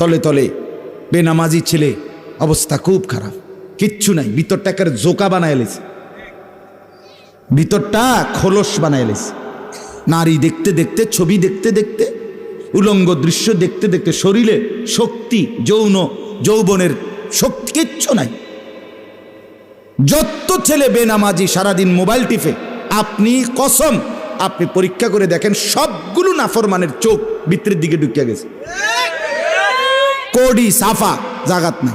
তলে তলে বেনামাজি ছেলে, অবস্থা খুব খারাপ। কিচ্ছু নাই, ভিতরটা একের জোকা বানায় এলেছে ভিতরটা খোলস বানায় এলেছে নারী দেখতে দেখতে, ছবি দেখতে দেখতে, উলঙ্গ দৃশ্য দেখতে দেখতে, শরীরে শক্তি, যৌন, যৌবনের শক্তি কিচ্ছু নাই। যত ছেলে বেনামাজি সারাদিন মোবাইল টিপে, আপনি কসম, আপনি পরীক্ষা করে দেখেন, সবগুলো নাফরমানের চোখ ভিতরের দিকে ঢুকিয়া গেছে। কোডি সাফা জাগাত নাই।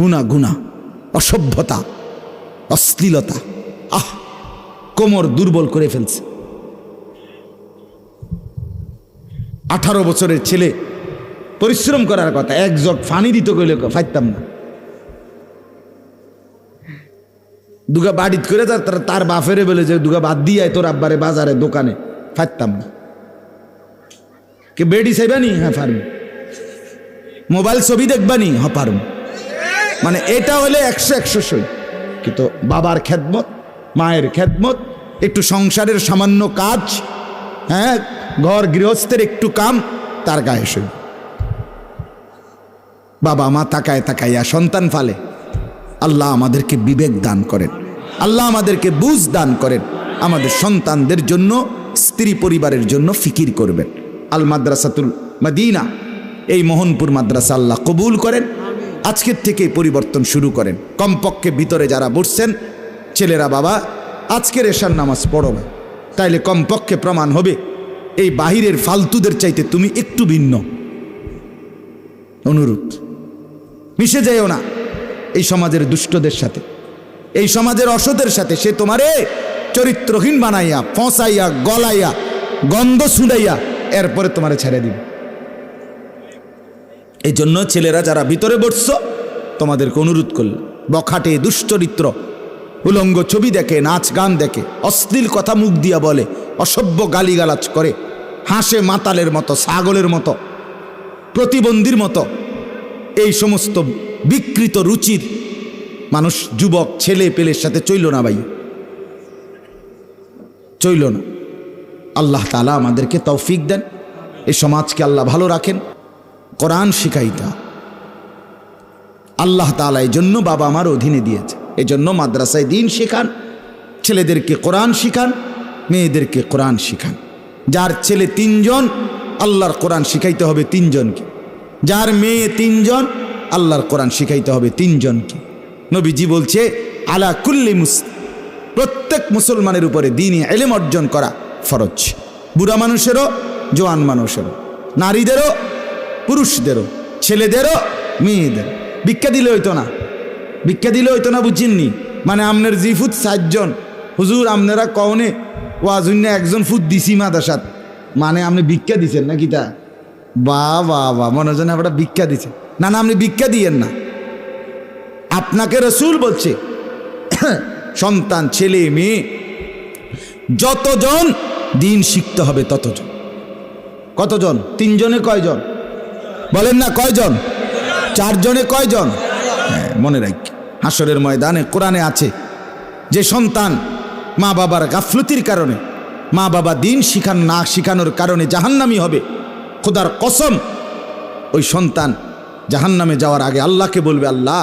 গুনা গুনা অসভ্যতা, অশ্লীলতা, আহ, কোমর দুর্বল করে ফেলছে। আঠারো বছরের ছেলে, পরিশ্রম করার কথা এক জগ ফানি দিত কইলে ফাইতাম না। দুগা বাড়িত করে তার, তার- বাফেরে বলে যে, দুগা বাদ দিয়ে তোর আব্বারে বাজারে, দোকানে, ফাইতাম না। কে বেডি চাইবানি হ্যাঁ পারব মোবাইল ছবি দেখবানি? পারব মানে এটা হলে একশো একশো সই। কিন্তু বাবার খেদমত, মায়ের খেদমত, একটু সংসারের সামান্য কাজ হ্যাঁ ঘর গৃহস্থের একটু কাম, তার গায়ে সই। বাবা মা তাকায় তাকাইয়া সন্তান ফালে। আল্লাহ আমাদেরকে বিবেক দান করেন। আল্লাহ আমাদেরকে বুঝ দান করেন। আমাদের সন্তানদের জন্য, স্ত্রী পরিবারের জন্য ফিকির করবেন। আল মাদ্রাসাতুল মাদিনা এই মোহনপুর মাদ্রাসা আল্লাহ কবুল করেন। আজকের থেকে পরিবর্তন শুরু করেন। কমপক্ষে ভিতরে যারা বসছেন, ছেলেরা বাবা, আজকের এশার নামাজ পড়ো না। তাইলে কমপক্ষে প্রমাণ হবে, এই বাহিরের ফালতুদের চাইতে তুমি একটু ভিন্ন। অনুরোধ মিশে যাইও না এই সমাজের দুষ্টদের সাথে। এই সমাজের অসতের সাথে সে তোমারে চরিত্রহীন বানাইয়া, ফসাইয়া, গলাইয়া, গন্ধ শুনাইয়া এরপরে তোমারে ছেড়ে দিবে। এই জন্য ছেলেরা যারা ভিতরে বসছ, তোমাদেরকে অনুরোধ করল, বখাটে দুশ্চরিত্র উলঙ্গ ছবি দেখে, নাচ গান দেখে, অশ্লীল কথা মুখ দিয়া বলে, অসভ্য গালিগালাজ করে, হাসে মাতালের মতো, ছাগলের মতো, প্রতিবন্ধীর মতো, এই সমস্ত বিকৃত রুচির মানুষ, যুবক, ছেলে পেলের সাথে চইল না ভাই। চইল না। আল্লাহ তালা আমাদেরকে তৌফিক দেন। এই সমাজকে আল্লাহ ভালো রাখেন। কোরআন শিখাইতা। আল্লাহ তালা এই জন্য বাবা আমার অধীনে দিয়েছে। এই জন্য মাদ্রাসায় দিন শেখান, ছেলেদেরকে কোরআন শিখান, মেয়েদেরকে কোরআন শিখান। যার ছেলে তিনজন, আল্লাহর কোরআন শিখাইতে হবে তিনজনকে। যার মেয়ে তিনজন, আল্লাহর কোরআন শিখাইতে হবে তিনজনকে। নবীজি বলছে, আলা কুল্লি মুস প্রত্যেক মুসলমানের উপরে দিনই এলেম অর্জন করা ফরজ। বুড়া মানুষেরও, জোয়ান মানুষেরও, নারীদেরও পুরুষদেরও, ছেলেদেরও, মেয়েদের। ভিক্ষা দিলে হইতো না। ভিক্ষা দিলে হইতো না, বুঝিননি? মানে আপনার জি ফুট চারজন হুজুর আপনারা কওনে ওয়াজুন্য একজন ফুট দিছি মাদাসাত মানে আপনি ভিক্ষা দিছেন নাকি তা? বা বা বা, মনে হয় আপনারা ভিক্ষা দিছে না না, আপনি ভিক্ষা দিয়েন না। আপনাকে রসুল বলছে, সন্তান, ছেলে, মেয়ে, যতজন দিন শিখতে হবে ততজন। কতজন? তিনজনে কয়জন? বলেন না কয়জন? চারজনে কয়জন? হ্যাঁ মনে রাখ হাসরের ময়দানে কোরআনে আছে যে সন্তান মা বাবার গাফলতির কারণে, মা বাবা দিন শিখান না শিখানোর কারণে জাহান্নামি হবে। খোদার কসম, ওই সন্তান জাহান্নামে যাওয়ার আগে আল্লাহকে বলবে, আল্লাহ,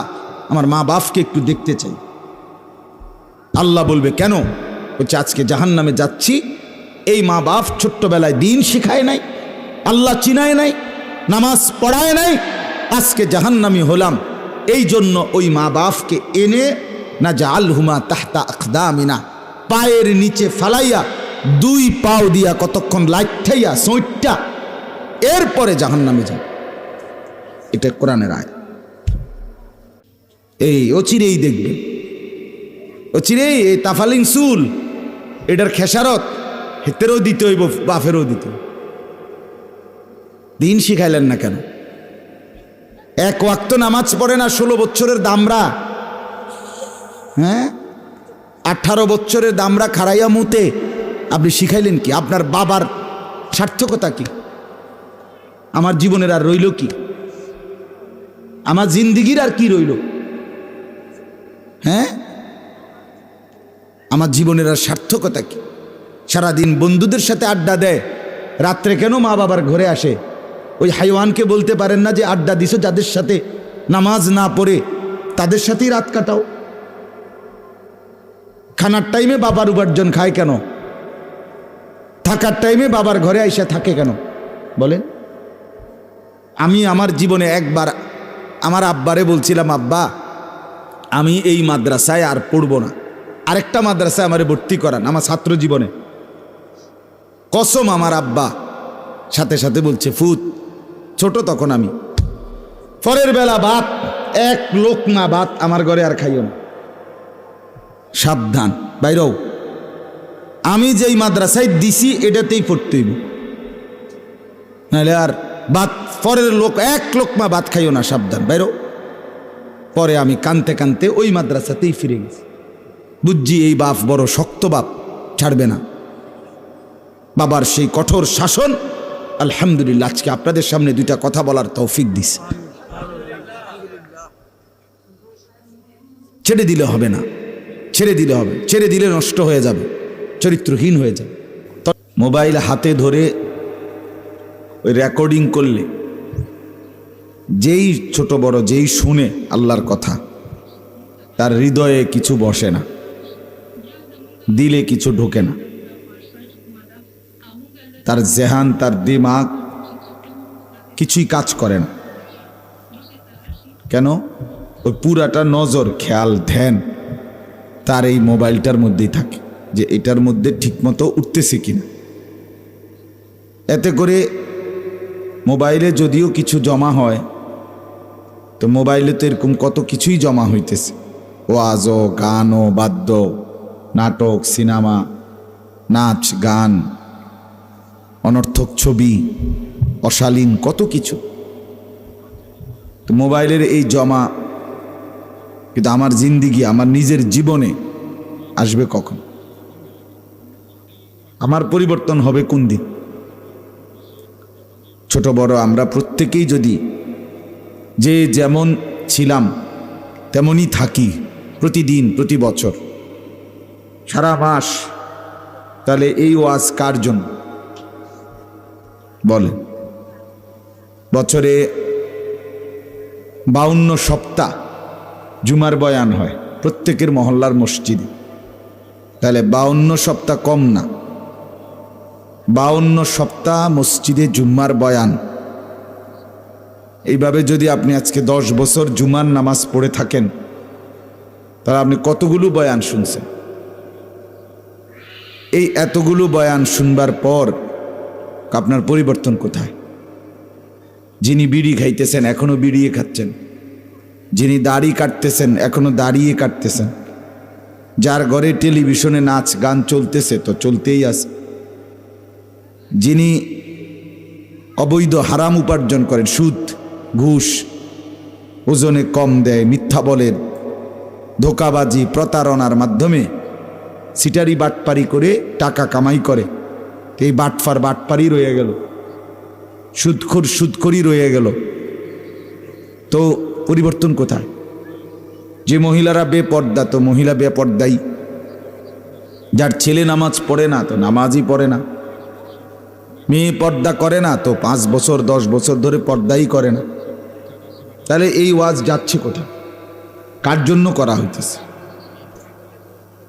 আমার মা বাপকে একটু দেখতে চাই। আল্লাহ বলবে, কেন? বলছে, আজকে জাহান নামে যাচ্ছি, এই মা বাপ ছোট্টবেলায় দিন শিখায় নাই, আল্লাহ চিনায় নাই নামাজ পড়ায় নাই, আজকে জাহান্নামি হলাম। এই জন্য ওই মা বাপকে এনে, না যা আলহুমা তাহতা আখদামিনা পায়ের নিচে ফালাইয়া দুই পাও দিয়া কতক্ষণ লাইঠাইয়া সৈটটা এরপরে জাহান্নামে যায় এটা কোরআনের আয় এই অচিরেই দেখবেন অচিরেই এই তাফালিং চুল, এটার খেসারত, হেতেরও দিতে হইব বাফেরও দিতে হইব। দিন শিখাইলেন না কেন? এক ওয়াক্ত নামাজ পড়ে না ষোলো বছরের দামরা? হ্যাঁ? আঠারো বছরের দামরা খারাইয়া মুতে। আপনি শিখাইলেন কি? আপনার বাবার সার্থকতা কি? আমার জীবনের আর রইল কি? আমার জিন্দিগির আর কি রইল? হ্যাঁ? আমার জীবনের আর সার্থকতা কি? সারাদিন বন্ধুদের সাথে আড্ডা দেয়। রাত্রে কেন মা বাবার ঘরে আসে? ওই হাইওয়ানকে বলতে পারেন না যে আড্ডা দিছো যাদের সাথে নামাজ না পড়ে, তাদের সাথেই রাত কাটাও। খানার টাইমে বাবার উপার্জন খায় কেন? থাকার টাইমে বাবার ঘরে আইসা থাকে কেন? বলেন। আমি আমার জীবনে একবার আমার আব্বারে বলছিলাম, আব্বা, আমি এই মাদ্রাসায় আর পড়ব না। আরেকটা মাদ্রাসায় আমারে ভর্তি করান আমার ছাত্র জীবনে। কসম আমার আব্বা সাথে সাথে বলছে, ফুত ছোট তখন আমি। পরের বেলা ভাত, এক লোক না ভাত আমার ঘরে আর খাইও না। সাবধান, বাইরও। আমি যেই মাদ্রাসায় দিছি, এটাতেই পড়তে হইব। নাহলে আর ভাত, পরের লোক, এক লোক মা ভাত খাইও না, সাবধান বাইরো পরে আমি কানতে কানতে ওই মাদ্রাসাতেই ফিরে গেছি। বুঝছি এই বাপ বড় শক্ত বাপ, ছাড়বে না। বাবার সেই কঠোর শাসন আলহামদুলিল্লাহ, আজকে আপনাদের সামনে দুইটা কথা বলার তৌফিক দিস ছেড়ে দিলে হবে না, ছেড়ে দিলে হবে, ছেড়ে দিলে নষ্ট হয়ে যাবে, চরিত্রহীন হয়ে যাবে। মোবাইল হাতে ধরে ওই রেকর্ডিং করলে, যেই ছোট বড় যেই শুনে আল্লাহর কথা, তার হৃদয়ে কিছু বসে না, দিলে কিছু ঢোকে না। তার জেহান, তার দিমাগ কিছুই কাজ করে না। কেন? ওই পুরাটা নজর, খেয়াল, ধ্যান তার এই মোবাইলটার মধ্যেই থাকে, যে এটার মধ্যে ঠিকমতো উঠতেছে কিনা। এতে করে মোবাইলে যদিও কিছু জমা হয়, তো মোবাইলে তো এরকম কত কিছুই জমা হইতেছে। ওয়াজও গানও বাদ্য, নাটক, সিনেমা, নাচ, গান অনর্থক ছবি, অশালীন কত কিছু। তো মোবাইলের এই জমা, কিন্তু আমার জিন্দিগি, আমার নিজের জীবনে আসবে কখন? আমার পরিবর্তন হবে কোন দিন? ছোট, বড়, আমরা প্রত্যেকেই যদি যে যেমন ছিলাম, তেমনই থাকি প্রতিদিন, প্রতি বছর। সারা মাস, তাহলে এই ওয়াজ কার জন্য? বলেন বছরে বাউন্ন সপ্তাহ জুমার বয়ান হয় প্রত্যেকের মহল্লার মসজিদে। তাহলে বাউন্ন সপ্তাহ কম না। বাউন্ন সপ্তাহ মসজিদে জুম্মার বয়ান। এইভাবে যদি আপনি আজকে দশ বছর জুমার নামাজ পড়ে থাকেন, তাহলে আপনি কতগুলো বয়ান শুনছেন? এই এতগুলো বয়ান শুনবার পর আপনার পরিবর্তন কোথায়? যিনি বিড়ি খাইতেছেন, এখনও বিড়িয়ে খাচ্ছেন। যিনি দাড়ি কাটতেছেন, এখনও দাঁড়িয়ে কাটতেছেন। যার ঘরে টেলিভিশনে নাচ, গান চলতেছে, তো চলতেই আছে। যিনি অবৈধ হারাম উপার্জন করেন, সুদ, ঘুষ, ওজনে কম দেয়, মিথ্যা বলেন, ধোকাবাজি, প্রতারণার মাধ্যমে সিটারি বাটপারি করে টাকা কামাই করে। এই বাটফার বাটপারি রয়ে গেল। সুদখোর সুদখোরই রয়ে গেল। তো পরিবর্তন কোথায়? যে মহিলারা বেপর্দা, তো মহিলা বেপর্দাই। যার ছেলে নামাজ পড়ে না, তো নামাজই পড়ে না। মেয়ে পর্দা করে না, তো পাঁচ বছর, দশ বছর ধরে পর্দাই করে না। তাহলে এই ওয়াজ যাচ্ছে কোথায়? কার জন্য করা হইতেছে?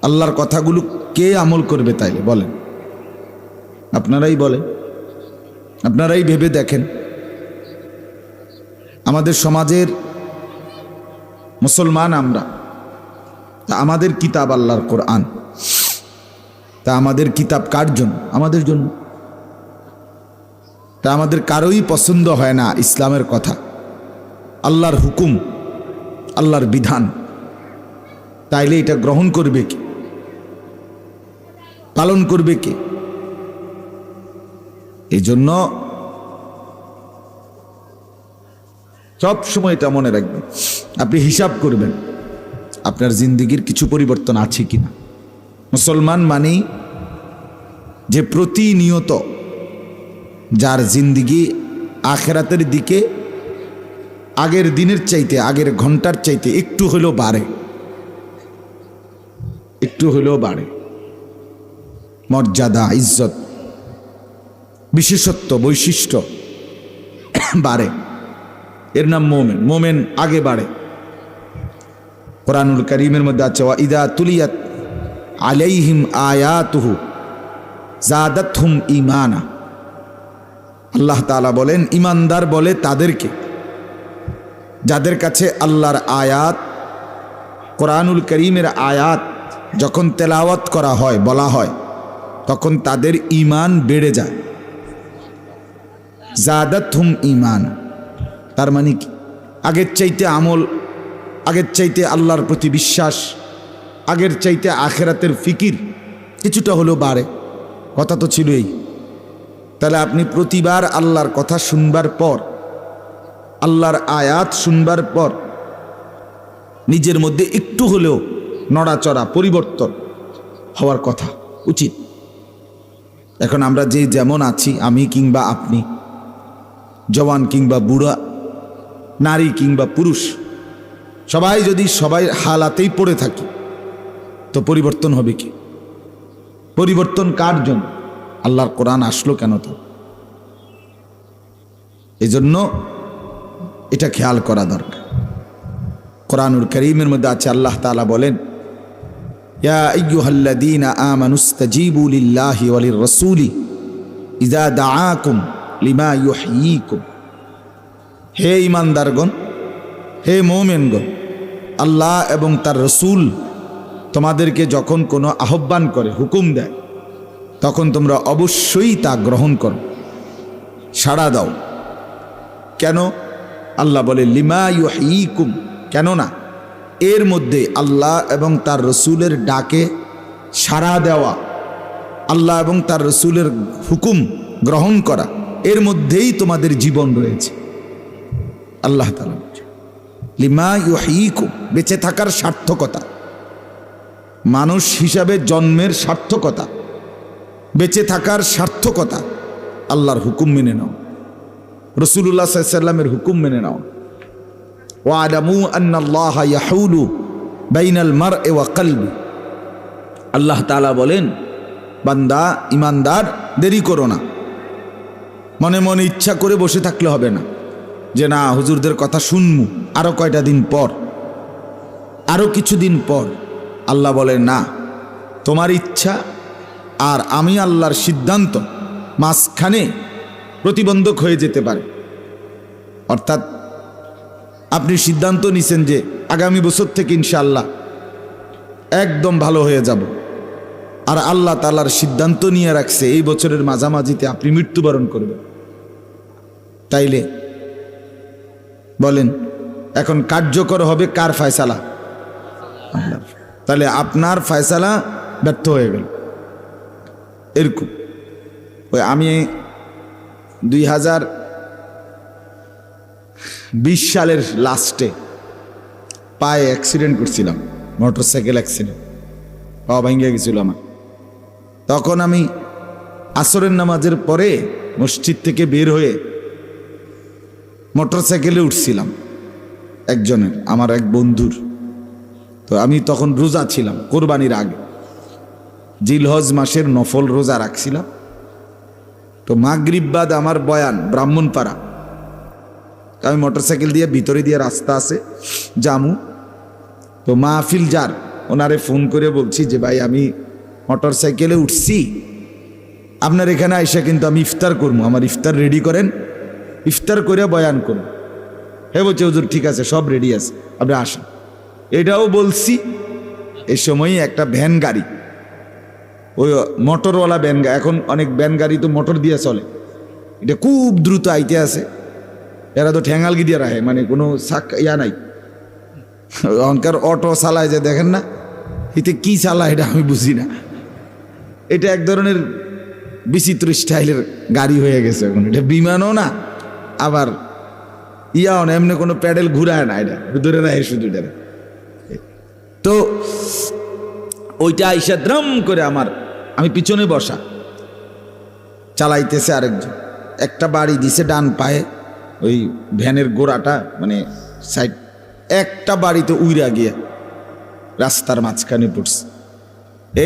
আল্লাহর কথাগুলো কে আমল করবে তাইলে? বলেন। আপনারাই বলেন আপনারাই ভেবে দেখেন। আমাদের সমাজের মুসলমান আমরা, তা আমাদের কিতাব আল্লাহর কোরআন। তা আমাদের কিতাব কার জন্য? আমাদের জন্য। তা আমাদের কারোই পছন্দ হয় না ইসলামের কথা। আল্লাহর হুকুম, আল্লাহর বিধান। তাইলে এটা গ্রহণ করবে কে? পালন করবে কে? এই জন্য সব সময় এটা মনে রাখবেন। আপনি হিসাব করবেন আপনার জিন্দিগির কিছু পরিবর্তন আছে কিনা। মুসলমান মানেই যে প্রতিনিয়ত যার জিন্দিগি আখেরাতের দিকে আগের দিনের চাইতে, আগের ঘণ্টার চাইতে একটু হলেও বাড়ে। একটু হলেও বাড়ে। মর্যাদা, ইজ্জত বিশেষত্ব, বৈশিষ্ট্য বাড়ে। এর নাম মোমেন। মোমেন আগে বাড়ে। কোরআনুল করিমের মধ্যে আছে ইদা তুলিয়াত আলাইহিম আয়াতুহু জাদাত হুম ইমানা আল্লাহ তাআলা বলেন ইমানদার বলে তাদেরকে, যাদের কাছে আল্লাহর আয়াত, কোরআনুল করিমের আয়াত যখন তেলাওয়াত করা হয়, বলা হয়, তখন তাদের ইমান বেড়ে যায়। জাদাত হুম ইমান তার মানে কি? আগের চাইতে আমল, আগের চাইতে আল্লাহর প্রতি বিশ্বাস, আগের চাইতে আখেরাতের ফিকির কিছুটা হলেও বাড়ে। কথা তো ছিলই। তাহলে আপনি প্রতিবার আল্লাহর কথা শুনবার পর, আল্লাহর আয়াত শুনবার পর, নিজের মধ্যে একটু হলেও নড়াচড়া, পরিবর্তন হওয়ার কথা উচিত। এখন আমরা যে যেমন আছি, আমি কিংবা আপনি জওয়ান কিংবা বুড়া, নারী কিংবা পুরুষ, সবাই যদি সবাই হালাতেই পড়ে থাকি, তো পরিবর্তন হবে কি? পরিবর্তন কার জন্য? আল্লাহর কোরআন আসলো কেন তো? এজন্য এটা খেয়াল করা দরকার। কোরআনুল করিমের মধ্যে আছে, আল্লাহ তাআলা বলেন, ইয়া আইয়ুহাল্লাযীনা আমানুস্তাজীবু লিল্লাহি ওয়া লির-রাসূলি ইযা দাআকুম লিমা ইউহয়ীকুম হে ইমানদারগণ, হে মোমেনগণ, আল্লাহ এবং তার রসুল তোমাদেরকে যখন কোনো আহ্বান করে, হুকুম দেয়, তখন তোমরা অবশ্যই তা গ্রহণ করো, সাড়া দাও। কেন? আল্লাহ বলে, লিমা ইউহয়ীকুম কেন না এর মধ্যে আল্লাহ এবং তার রসুলের ডাকে সাড়া দেওয়া, আল্লাহ এবং তার রসুলের হুকুম গ্রহণ করা। এর মধ্যেই তোমাদের জীবন রয়েছে। আল্লাহ তালা লিমা ইউহয়ীকুম বেঁচে থাকার সার্থকতা। মানুষ হিসাবে জন্মের সার্থকতা। বেঁচে থাকার সার্থকতা আল্লাহর হুকুম মেনে নাও। রসুল্লাহ সাল্লামের হুকুম মেনে নাও। বাইনাল মার ওয়া কলবি। আল্লাহ তাআলা বলেন, বান্দা ইমানদার দেরি করো না। মনে মনে ইচ্ছা করে বসে থাকলে হবে না। যে না, হুজুরদের কথা শুনমু, আরও কয়টা দিন পর। আরও কিছুদিন পর আল্লাহ বলেন না, তোমার ইচ্ছা আর আমি আল্লাহর সিদ্ধান্ত মাঝখানে প্রতিবন্ধক হয়ে যেতে পারে। অর্থাৎ আপনি সিদ্ধান্ত নিছেন যে আগামী বছর থেকে ইনশাআল্লাহ একদম ভালো হয়ে যাব। আর আল্লাহ তালার সিদ্ধান্ত নিয়ে রাখছে, এই বছরের মাঝামাঝিতে আপনি মৃত্যুবরণ করবেন। তাইলে। বলেন, এখন কার্যকর হবে কার ফয়সালা? আল্লাহর। তাহলে আপনার ফয়সালা ব্যর্থ হয়ে গেল। এরকম। ওই আমি দুই হাজার বিশ সালের লাস্টে পায়ে অ্যাক্সিডেন্ট করছিলাম মোটর সাইকেল অ্যাক্সিডেন্ট পা ভেঙে গেছিল আমার। তখন আমি আসরের নামাজের পরে মসজিদ থেকে বের হয়ে মোটর সাইকেলে উঠছিলাম, একজনের, আমার এক বন্ধুর। তো আমি তখন রোজা ছিলাম, কোরবানির আগে। জিলহজ মাসের নফল রোজা রাখছিলাম। তো মাগরিববাদ আমার বয়ান, ব্রাহ্মণপাড়া। আমি মোটরসাইকেল দিয়ে ভিতরে দিয়ে রাস্তা আছে, জামু। তো মাহফিল যার, ওনারে ফোন করে বলছি যে, ভাই, আমি মোটর সাইকেলে উঠছি। আপনার এখানে আইসা কিন্তু আমি ইফতার করব। আমার ইফতার রেডি করেন ইফতার করে বয়ান করুন। হে বলছে, হুজুর, ঠিক আছে, সব রেডি আছে। আপনি আসেন। এটাও বলছি এই সময়ই একটা ভ্যান গাড়ি। ওই মোটরওয়ালা ভ্যান এখন অনেক ভ্যান গাড়ি তো মোটর দিয়ে চলে। এটা খুব দ্রুত আইতে আছে। এরা তো ঠ্যাঙ্গালগি দিয়ে রাখে মানে কোনো সাক ইয়া নাই। অনকার অটো চালায় যে, দেখেন না, এতে কি চালায় এটা আমি বুঝি না। এটা এক ধরনের বিচিত্র স্টাইলের গাড়ি হয়ে গেছে এখন। এটা বিমানও না। আবার ইয়াও না এমনি কোনো প্যাডেল ঘুরায় না, এটা ধরে রাখে শুধু এটা তো ওইটা আইসা দ্রম করে আমার, আমি পিছনে বসা, চালাইতেছে আরেকজন। একটা বাড়ি দিছে ডান পায়ে, ওই ভ্যানের গোড়াটা মানে সাইড, একটা বাড়িতে উইরা গিয়ে রাস্তার মাঝখানে পড়ছে।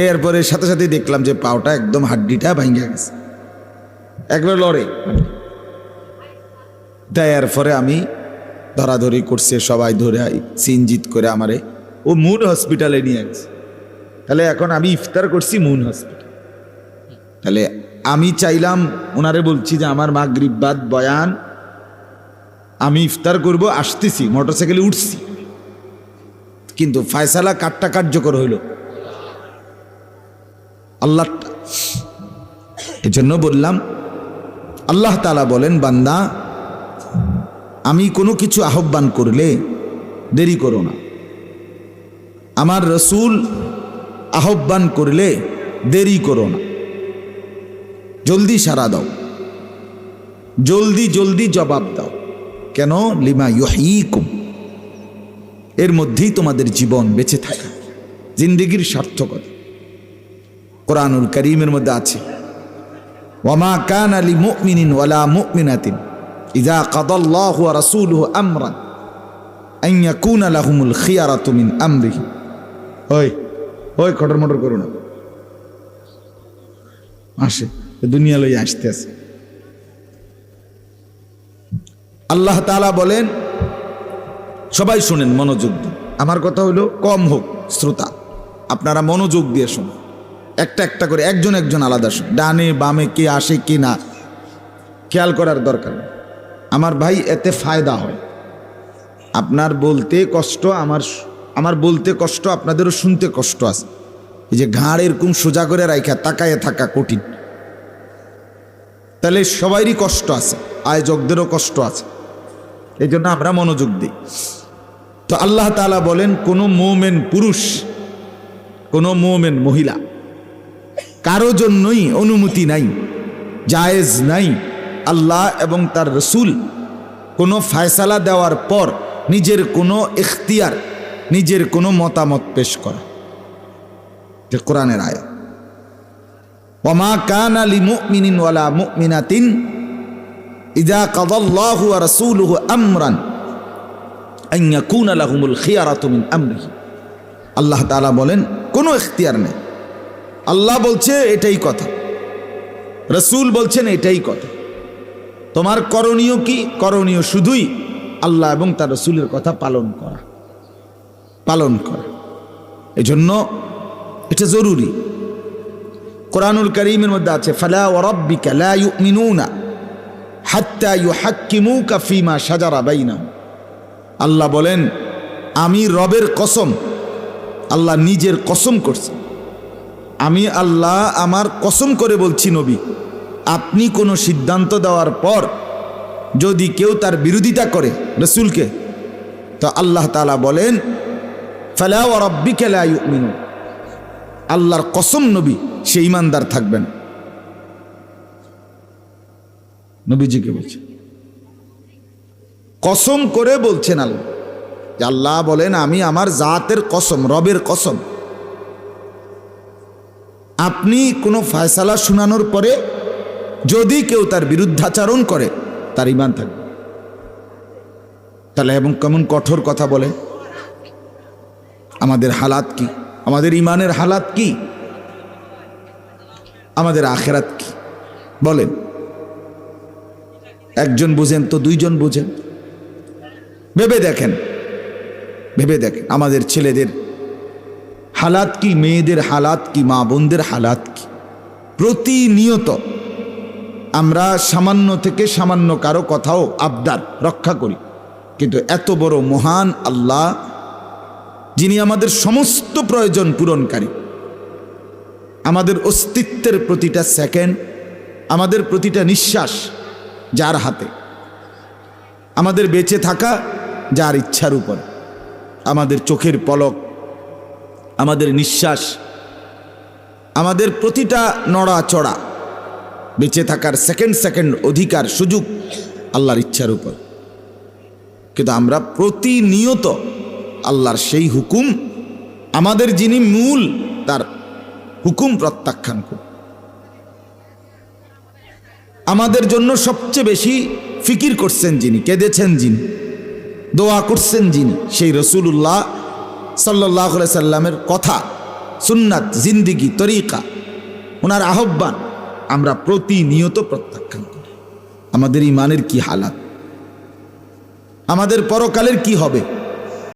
এরপরে সাথে সাথে দেখলাম যে পাওটা একদম হাড্ডিটা ভাঙ্গা গেছে। একবার লড়ে। দেয়ার পরে আমি ধরাধরি করছে, সবাই ধরে সিনজিত করে আমারে, ও মুন হসপিটালে নিয়ে গেছে। তাহলে এখন আমি ইফতার করছি মুন হসপিটাল। তাহলে আমি চাইলাম, ওনারে বলছি যে আমার মা বাদ বয়ান, আমি ইফতার করব, আসতেছি, মোটরসাইকেলে উঠছি। কিন্তু ফায়সালা কাটটা কার্যকর হইল। আল্লাহটা এজন্য বললাম, আল্লাহ তালা বলেন, বান্দা আমি কোনো কিছু আহ্বান করলে দেরি করো না। আমার রসুল আহ্বান করলে দেরি করো না। জলদি সারা দাও। জলদি জলদি জবাব দাও। কেন? লিমা ইহিকুম এর মধ্যেই তোমাদের জীবন বেঁচে থাকা। জিন্দিগির সার্থকতা। কোরআনুল করিমের মধ্যে আছে। ওয়ামা কান আলী মুমিনিন ওয়ালা মুমিনাতিন। ইদা কাদাল্লাহু ওয়া রাসূলুহু আমরান আন ইয়াকুনা লাহুমুল খিয়ারাতু মিন আমরিহি। ওই ওই খটর মটর করো আসে দুনিয়া লই আসতে আছে। আল্লাহ তাআলা বলেন, সবাই শুনেন মনোযোগ দিন আমার কথা হলো কম হোক, শ্রোতা। আপনারা মনোযোগ দিয়ে শুনুন। একটা একটা করে একজন একজন আলাদা শুন ডানে বামে কে আসে কি না, খেয়াল করার দরকার। আমার ভাই এতে ফায়দা হয়। আপনার বলতে কষ্ট, আমার আমার বলতে কষ্ট, আপনাদেরও শুনতে কষ্ট আছে। এই যে ঘাড় এরকম সোজা করে রাইখা তাকায় থাকা কঠিন। তাহলে সবারই কষ্ট আছে, আয়োজকদেরও কষ্ট আছে। এই জন্য আমরা মনোযোগ দিই। তো আল্লাহ তাআলা বলেন, কোনো মোমেন পুরুষ, কোনো মোমেন মহিলা, কারও জন্যই অনুমতি নাই, জায়েজ নাই। আল্লাহ এবং তার রসুল কোনো ফায়সালা দেওয়ার পর নিজের কোনো ইখতিয়ার, নিজের কোনো মতামত পেশ করা। যে কোরআনের আয়া ওমা কান আলী মুমিনিন ওয়ালা মুমিনাতিন ইদা কাদাল্লাহু ওয়া রাসূলুহু আমরান আন ইয়াকুনা লাহুমুল খিয়ারাতু মিন আমরিহি। আল্লাহ তাআলা বলেন, কোনো ইখতিয়ার নেই। আল্লাহ বলছে, এটাই কথা। রসুল বলছেন, এটাই কথা। তোমার করণীয় কি? করণীয় শুধুই আল্লাহ এবং তার রসুলের কথা পালন করা। পালন করা। এজন্য এটা জরুরি। কোরআনুল করিমের মধ্যে আছে, ফালা ওয়ারাব্বিকা লা ইউমিনুনা হাত্তা ইউহাক্কিমুকা ফিমা শাজারা বাইনাহুম। আল্লাহ বলেন, আমি রবের কসম, আল্লাহ নিজের কসম করছে। আমি আল্লাহ আমার কসম করে বলছি নবী। আপনি কোনো সিদ্ধান্ত দেওয়ার পর যদি কেউ তার বিরোধিতা করে রসুলকে, তো আল্লাহ তালা বলেন, ফেলা ও রব্বি খেলা মিনু আল্লাহর কসম নবী, সে ইমানদার থাকবেন নবীজিকে বলছে। কসম করে বলছেন আল্লাহ। আল্লাহ বলেন, আমি আমার জাতের কসম, রবের কসম। আপনি কোনো ফয়সালা শোনানোর পরে যদি কেউ তার বিরুদ্ধাচারণ করে, তার ইমান থাকবে। তাহলে এবং কেমন কঠোর কথা বলে? আমাদের হালাত কি? আমাদের ইমানের হালাত কি? আমাদের আখেরাত কি? বলেন। একজন বুঝেন তো দুইজন বুঝেন। ভেবে দেখেন। ভেবে দেখেন, আমাদের ছেলেদের হালাত কি, মেয়েদের হালাত কি, মা বোনদের হালাত কি? প্রতিনিয়ত আমরা সামান্য থেকে সামান্য কারও কথাও আবদার রক্ষা করি। কিন্তু এত বড় মহান আল্লাহ, যিনি আমাদের সমস্ত প্রয়োজন পূরণকারী, আমাদের অস্তিত্বের প্রতিটা সেকেন্ড আমাদের প্রতিটা নিঃশ্বাস যার হাতে, আমাদের বেঁচে থাকা যার ইচ্ছার উপর, আমাদের চোখের পলক, আমাদের নিঃশ্বাস, আমাদের প্রতিটা নড়াচড়া বেঁচে থাকার সেকেন্ড সেকেন্ড অধিকার, সুযোগ আল্লাহর ইচ্ছার উপর। কিন্তু আমরা প্রতিনিয়ত আল্লাহর সেই হুকুম, আমাদের যিনি মূল, তার হুকুম প্রত্যাখ্যান করি। আমাদের জন্য সবচেয়ে বেশি ফিকির করছেন যিনি, কেঁদেছেন যিনি, দোয়া করছেন যিনি, সেই রসুল্লাহ সাল্লাহ সাল্লামের কথা, সুন্নাত, জিন্দিগি, তরিকা, ওনার আহ্বান আমরা প্রতিনিয়ত প্রত্যাখ্যান করি। আমাদের ইমানের কি হালাত? আমাদের পরকালের কি হবে?